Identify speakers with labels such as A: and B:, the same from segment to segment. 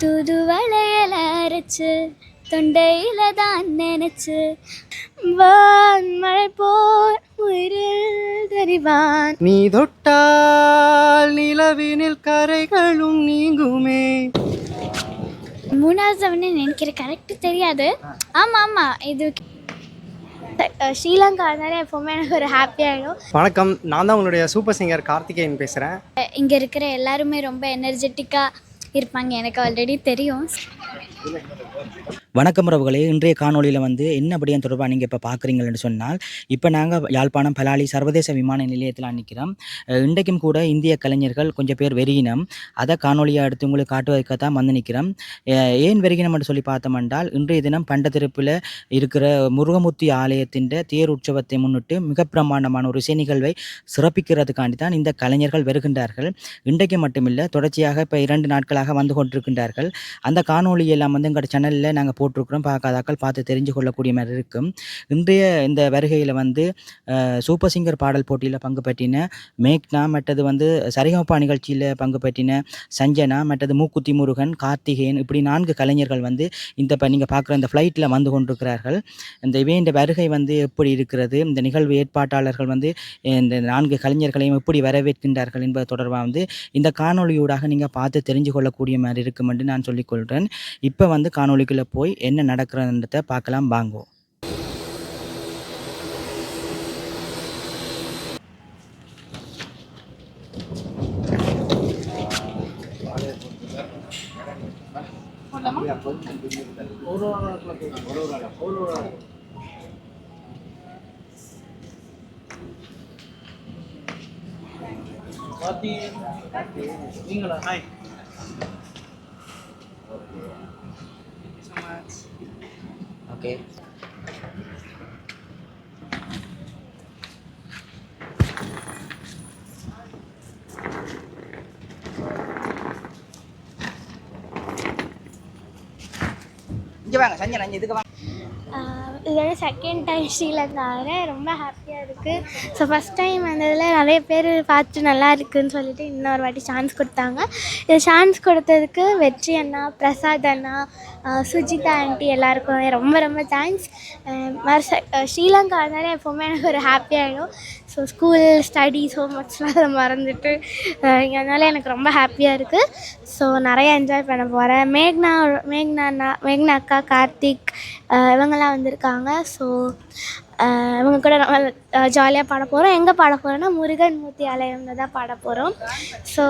A: தூதுவளையல அரைச்சு தொண்டையில தான் நினைச்சு வான் மழை போல் உயிரில் தெரிவான்
B: நீ தொட்டால் நிலவினில் கரைகளும் நீங்குமே.
A: மூணாவது அவனு நினைக்கிற கரெக்ட் தெரியாது. ஆமாம் ஆமாம் இது ஸ்ரீலங்கா இருந்தாலே எப்போவுமே எனக்கு ஒரு ஹாப்பி ஆகிடும்
B: வணக்கம் நான் தான் உங்களுடைய சூப்பர் சிங்கர் கார்த்திகேயன் பேசுகிறேன்
A: இங்கே இருக்கிற எல்லாருமே ரொம்ப எனர்ஜெட்டிக்காக இருப்பாங்க. எனக்கு ஆல்ரெடி தெரியும்.
C: வணக்கம் உறவுகளே. இன்றைய காணொளியில் வந்து என்ன படியம் தொடர்பாக நீங்கள் இப்போ பார்க்குறீங்கன்னு சொன்னால் இப்போ நாங்கள் யாழ்ப்பாணம் பலாலி சர்வதேச விமான நிலையத்தில் நிற்கிறோம் இன்றைக்கும் கூட இந்திய கலைஞர்கள் கொஞ்சம் பேர் வெறியினம். அதை காணொலியாக எடுத்து உங்களுக்கு காட்டுவதற்காக தான் வந்து நிற்கிறோம். ஏன் ஏன் வெறியினம்னு சொல்லி பார்த்தோம் என்றால் இன்றைய தினம் பண்டத்திருப்பில் இருக்கிற முருகமூர்த்தி ஆலயத்தின் தேர் உற்சவத்தை முன்னிட்டு மிக பிரமாண்டமான ஒரு இசை நிகழ்வை சிறப்பிக்கிறதுக்காண்டி தான் இந்த கலைஞர்கள் வருகின்றார்கள். இன்றைக்கு மட்டுமில்லை தொடர்ச்சியாக இப்போ இரண்டு நாட்களாக வந்து கொண்டிருக்கின்றார்கள். அந்த காணொலி எல்லாம் வந்து எங்களோட சேனலில் நாங்கள் போட்டிருக்கிறோம். பார்க்காதாக்கள் பார்த்து தெரிஞ்சு கொள்ளக்கூடிய மாதிரி இருக்கும். இன்றைய இந்த வருகையில் வந்து சூப்பர் சிங்கர் பாடல் போட்டியில் பங்கு பற்றின மேக்னா மற்றது வந்து சரிகமப்பா நிகழ்ச்சியில் பங்கு பற்றின சஞ்சனா மற்றது மூக்குத்தி முருகன் கார்த்திகேயன் இப்படி நான்கு கலைஞர்கள் வந்து இந்த இப்போ நீங்கள் பார்க்குற இந்த ஃப்ளைட்டில் வந்து கொண்டிருக்கிறார்கள். இந்த இவையின் வருகை வந்து எப்படி இருக்கிறது? இந்த நிகழ்வு ஏற்பாட்டாளர்கள் வந்து இந்த நான்கு கலைஞர்களையும் எப்படி வரவேற்கின்றார்கள் என்பது தொடர்பாக வந்து இந்த காணொளியூடாக நீங்கள் பார்த்து தெரிஞ்சு கொள்ளக்கூடிய மாதிரி இருக்கும் என்று நான் சொல்லிக்கொள்கிறேன் இப்போ வந்து காணொளிக்குள்ளே போய் என்ன நடக்கிறதுன்றத பார்க்கலாம் வாங்கோ. ஓகே. இங்கே வாங்க சஞ்சனா இங்கே இதுக்கு வாங்க
A: ஆஹ் வந்து செகண்ட் டைம் ஸ்ரீலங்கா ரொம்ப ஹாப்பி இருக்குது ஸோ ஃபஸ்ட் டைம் வந்ததில் நிறைய பேர் பார்த்து நல்லா இருக்குன்னு சொல்லிட்டு இன்னொரு வாட்டி சான்ஸ் கொடுத்தாங்க. இது சான்ஸ் கொடுத்ததுக்கு வெற்றி அண்ணா பிரசாத் அண்ணா சுஜிதா ஆண்டி எல்லாருக்கும் ரொம்ப ரொம்ப தேங்க்ஸ் மறுச ஸ்ரீலங்கா வந்தாலே எப்போவுமே எனக்கு ஒரு ஹாப்பி ஆகிடும் ஸோ ஸ்கூல் ஸ்டடிஸ் ஹோம் ஒர்க்ஸ்லாம் அதை மறந்துட்டு இங்கே அதனால எனக்கு ரொம்ப ஹாப்பியாக இருக்குது ஸோ நிறைய என்ஜாய் பண்ண போகிறேன் மேக்னா மேக்னா அண்ணா மேக்னா அக்கா கார்த்திக் இவங்கெல்லாம் வந்திருக்காங்க. ஸோ இவங்க கூட நம்ம ஜாலியாக பாட போகிறோம் எங்கே பாட போகிறோன்னா முருகன் மூர்த்தி ஆலயம்ல தான் பாட போகிறோம் ஸோ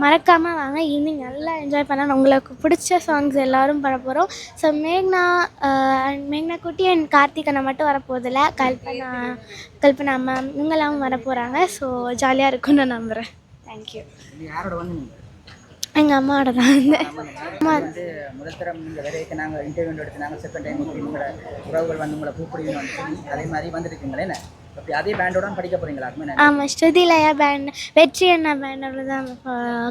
A: மறக்காமல் வாங்க. ஈவினிங் நல்லா என்ஜாய் பண்ணலாம் உங்களுக்கு பிடிச்ச சாங்ஸ் எல்லோரும் பாட போகிறோம் ஸோ மேக்னா அண்ட் மேக்னா குட்டி அண்ட் கார்த்திக் அண்ணா மட்டும் வரப்போதில்ல கல்பனா கல்பனா மேம் இவங்கெல்லாம் வர போகிறாங்க ஸோ ஜாலியாக இருக்கும்னு நான் நம்புகிறேன் தேங்க்யூ
C: யாரோட வந்து நீங்கள்
A: எங்கள் அம்மாவோட தான் வந்தேன். அம்மா
C: வந்து முதல் தரம் நீங்கள் வரைக்கும் நாங்கள் இன்டர்வியூ எடுத்து நாங்கள் செகண்ட் டைம் உங்களோட உறவுகள் வந்து உங்களை கூப்பிடுவீங்கன்னு சொல்லி அதே மாதிரி வந்துருக்கீங்களே என்ன? அதே பேண்டோட படிக்க போகிறீங்களா அதுமே
A: ஆமாம் ஸ்ருதிலயா பேண்ட் வெற்றி அண்ணா பேண்டோட தான்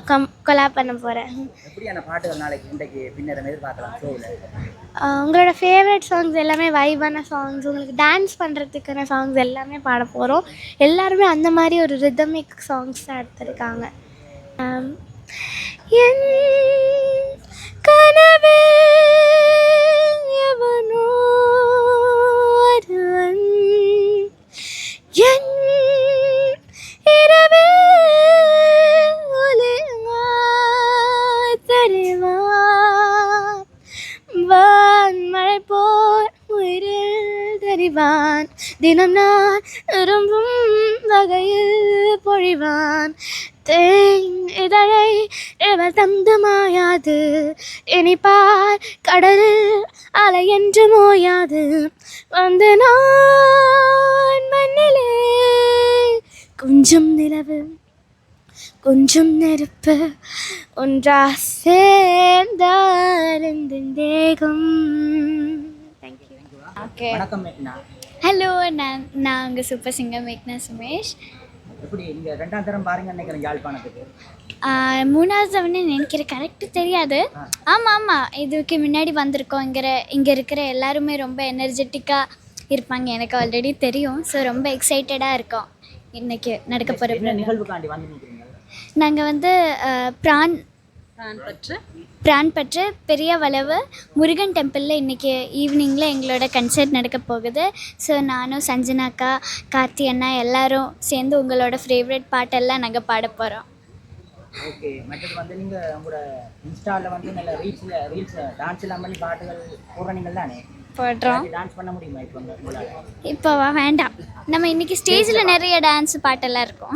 A: கம் கொலாப் பண்ண போகிறேன்
C: எப்படியான பாட்டுகள் நாளைக்கு இன்றைக்கு பின்னர் எதிர்பார்க்கலாம் ஷோவில்
A: உங்களோட ஃபேவரட் சாங்ஸ் எல்லாமே வைபான சாங்ஸ் உங்களுக்கு டான்ஸ் பண்ணுறதுக்கான சாங்ஸ் எல்லாமே பாட போகிறோம் எல்லாருமே அந்த மாதிரி ஒரு ரிதமிக் சாங்ஸ் தான் எடுத்திருக்காங்க. என் கனவே எவனோ ஒருவன் என் இரவே ஒளிமா தெரிவான் போல் உயிரில் தெரிவான் தினம் நான் விரும்பும் வகையில் பொழிவான். தேன் இதழை இவள் தந்து மாயாது? இனிப்பார் கடலில் அலை என்று மோயாது. வந்து நான் மண்ணிலே கொஞ்சம் நிலவு கொஞ்சம் நெருப்பு ஒன்றா சேர்ந்தால் இந்த தேகம்? தேங்க்யூ ஓகே
C: வணக்கம் மேக்னா.
A: ஹலோ நான் நான் உங்கள் சூப்பர் சிங்கர் மேக்னா சுமேஷ்.
C: எப்படி இங்கே ரெண்டாம் தரம் பாருங்க நினைக்கிறேன் யாழ்ப்பாணத்துக்கு.
A: மூணாவது அவனு நினைக்கிற கரெக்ட் தெரியாது. ஆமாம் ஆமாம் இதுக்கு முன்னாடி வந்திருக்கோம். இங்கே இங்கே இருக்கிற எல்லாருமே ரொம்ப எனர்ஜெட்டிக்காக இருப்பாங்க. எனக்கு ஆல்ரெடி தெரியும். ஸோ ரொம்ப எக்ஸைட்டடாக இருக்கோம். இன்னைக்கு நடக்க போகிற
C: நிகழ்வுக்காண்டி வந்து
A: நாங்கள் வந்து பிரான்
D: பிரான் பற்று.
E: பிரான் பற்று பெரிய வளவு. முருகன் டெம்பிளில் இன்றைக்கி ஈவினிங்கில் எங்களோட கன்சர்ட் நடக்க போகுது. ஸோ நானும் சஞ்சனாக்கா கார்த்தி அண்ணா எல்லாரும் சேர்ந்து உங்களோட ஃபேவரட் பாட்டெல்லாம் நாங்கள் பாட போகிறோம்
F: ஓகே மற்றது வந்து நீங்கள் உங்களோட இன்ஸ்டாவில் வந்து நல்ல ரீல்ஸில் ரீல்ஸ் டான்ஸ் எல்லாம் பண்ணி பாட்டுகள் போடுறீங்கள் தானே
E: போடுறோம்.
F: டான்ஸ் பண்ண முடியுமா இப்போ
E: வேண்டாம். நம்ம இன்றைக்கி ஸ்டேஜில் நிறைய டான்ஸ் பாட்டெல்லாம் இருக்கும்.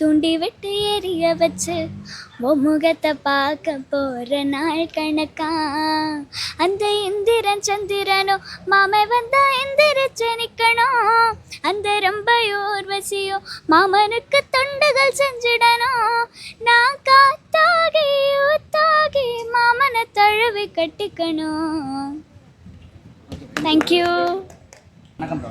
E: துண்டி விட்டு எரிய வச்சு உன் முகத்தை பார்க்க போற நாள் கணக்கா. அந்த இந்திரன் சந்திரனும் மாமை வந்தா எந்திரிச்சு நிக்கணும். அந்த ரொம்ப ஊர்வசியோ மாமனுக்கு தொண்டுகள் செஞ்சிடணும். நான் காத்தாகி ஊத்தாகி மாமனை தழுவி கட்டிக்கணும். தேங்க்யூ
F: வணக்கம்.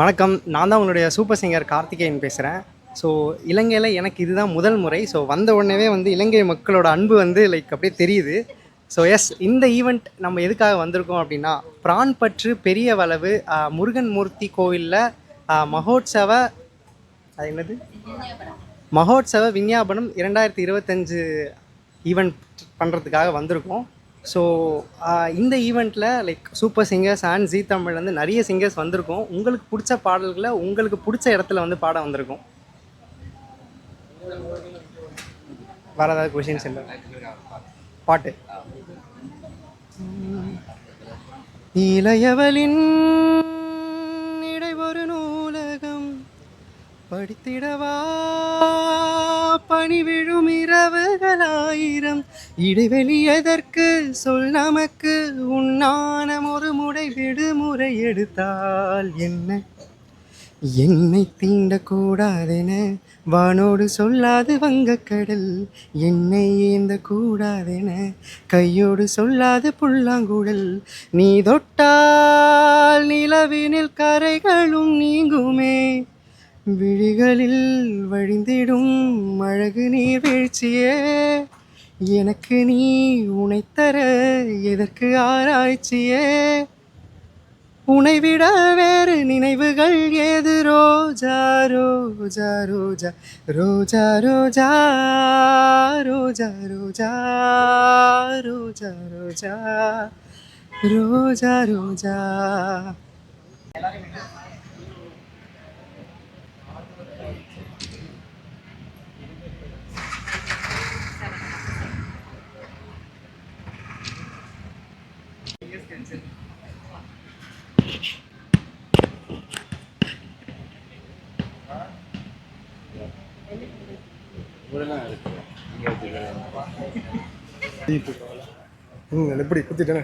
B: வணக்கம். நான் தான் உங்களுடைய சூப்பர் சிங்கர் கார்த்திகேயன் பேசுகிறேன் ஸோ இலங்கையில் எனக்கு இதுதான் முதல் முறை. ஸோ வந்த உடனே வந்து இலங்கை மக்களோட அன்பு வந்து லைக் அப்படியே தெரியுது. ஸோ எஸ் இந்த ஈவெண்ட் நம்ம எதுக்காக வந்திருக்கோம் அப்படின்னா பிரான் பற்று பெரிய வளவு முருகன் மூர்த்தி கோவிலில் மகோத்சவ அது என்னது? மகோத்சவ விஞ்ஞாபனம் இரண்டாயிரத்தி இருபத்தஞ்சு ஈவெண்ட் பண்ணுறதுக்காக வந்திருக்கோம். ஸோ இந்த ஈவெண்ட்டில் like super singers and Zee தமிழ்லேருந்து நிறைய சிங்கர்ஸ் வந்திருக்கோம். உங்களுக்கு பிடிச்ச பாடல்களை உங்களுக்கு பிடிச்ச இடத்துல வந்து பாட வந்திருக்கோம். வேறு ஏதாவது கொஷின்ஸ் இல்லை பாட்டு. இளையவளின் இடை ஒரு நூலகம் படித்திடவா? பணி விழும் இரவுகளாயிரம். இடைவெளி எதற்கு? சொல் நமக்கு. உன்னானம் ஒரு முறை விடுமுறை எடுத்தால் என்ன? என்னை தீண்டக்கூடாதென வானோடு சொல்லாது வங்கக்கடல். என்னை ஏந்த கூடாதென கையோடு சொல்லாது புல்லாங்குழல். நீ தொட்டால் நிலவினில் கரைகளும் நீங்குமே. விழிகளில் வழிந்திடும் அழகு நீர் வீழ்ச்சியே. எனக்கு நீ உனைத்தர எதற்கு ஆராய்ச்சியே? உனை விட வேறு நினைவுகள் ஏது ரோஜா ரோஜா ரோஜா ரோஜா ரோஜா ரோஜா ரோஜா ரோஜா ரோஜா ரோஜா ரோஜா
G: ம் எப்படி குத்திட்டேனே